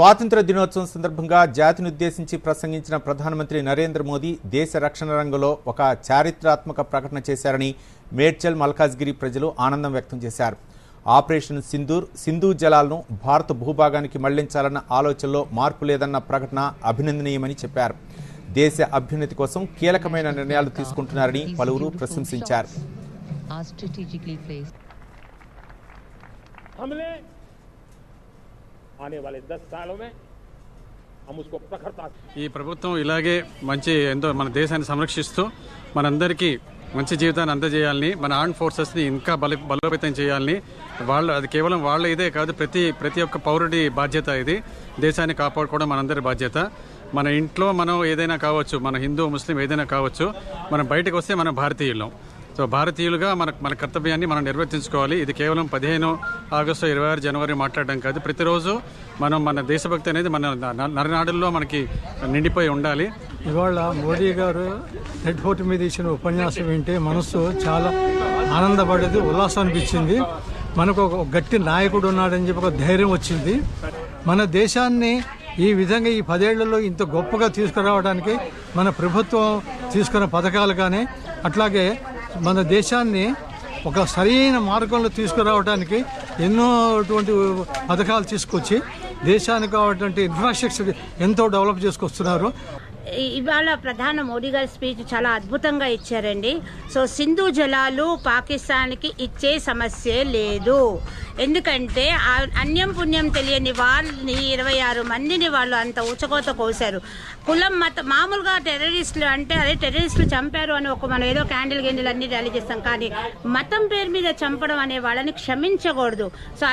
స్వాతంత్ర దినోత్సవం సందర్భంగా జాతిని ఉద్దేశించి ప్రసంగించిన ప్రధానమంత్రి నరేంద్ర మోదీ దేశ రక్షణ రంగంలో ఒక చారిత్రాత్మక ప్రకటన చేశారని మేడ్చల్ మల్కాజ్గిరి ప్రజలు ఆనందం వ్యక్తం చేశారు. ఆపరేషన్ సింధూర్ సింధు జలాలను భారత భూభాగానికి మళ్ళించాలన్న ఆలోచనలో మార్పు లేదన్న ప్రకటన అభినందనీయమని చెప్పారు. దేశ అభ్యున్నతి కోసం కీలకమైన నిర్ణయాలు తీసుకుంటున్నారని పలువురు ప్రశంసించారు. आने वाले दस सालों में हम उसको प्रखरता ఈ ప్రభుత్వం ఇలాగే మంచి ఎంతో మన దేశాన్ని సంరక్షిస్తూ మనందరికీ మంచి జీవితాన్ని అందజేయాలని మన ఆర్మ్ ఫోర్సెస్ని ఇంకా బల బలోపేతం చేయాలని వాళ్ళు అది కేవలం వాళ్ళ ఇదే కాదు ప్రతి ప్రతి ఒక్క పౌరుడి బాధ్యత ఇది దేశాన్ని కాపాడుకోవడం మనందరి బాధ్యత మన ఇంట్లో మనం ఏదైనా కావచ్చు మన హిందూ ముస్లిం ఏదైనా కావచ్చు మనం బయటకు వస్తే మనం భారతీయులం సో భారతీయులుగా మనకు మన కర్తవ్యాన్ని మనం నిర్వర్తించుకోవాలి. ఇది కేవలం పదిహేను ఆగస్టు ఇరవై ఆరు జనవరి మాట్లాడడం కాదు. ప్రతిరోజు మనం మన దేశభక్తి అనేది మన నరనాడుల్లో మనకి నిండిపోయి ఉండాలి. ఇవాళ మోడీ గారు రెడ్ ఫోర్ట్ మీద ఇచ్చిన ఉపన్యాసం వింటే మనసు చాలా ఆనందపడేది ఉల్లాసం అనిపించింది మనకు ఒక గట్టి నాయకుడు ఉన్నాడని చెప్పి ఒక ధైర్యం వచ్చింది. మన దేశాన్ని ఈ విధంగా ఈ పదేళ్ళలో ఇంత గొప్పగా తీసుకురావడానికి మన ప్రభుత్వం తీసుకున్న పథకాలు కానీ అట్లాగే మన దేశాన్ని ఒక సరైన మార్గంలో తీసుకురావడానికి ఎన్నో అటువంటి పథకాలు తీసుకొచ్చి దేశానికి కావటువంటి ఇన్ఫ్రాస్ట్రక్చర్ ఎంతో డెవలప్ చేసుకొస్తున్నారు. ఇవాళ ప్రధాన మోడీ గారి స్పీచ్ చాలా అద్భుతంగా ఇచ్చారండి. సో సింధు జలాలు పాకిస్తాన్కి ఇచ్చే సమస్యే లేదు. ఎందుకంటే అన్యం పుణ్యం తెలియని వాళ్ళని ఇరవై ఆరు మందిని వాళ్ళు అంత ఊచకోత కోశారు. కులం మత మామూలుగా టెర్రరిస్టులు అంటే అదే టెర్రరిస్టులు చంపారు అని ఒక మనం ఏదో క్యాండిల్ గిండిలు అన్ని ర్యాలీ చేస్తాం. కానీ మతం పేరు మీద చంపడం అనే వాళ్ళని క్షమించకూడదు. సో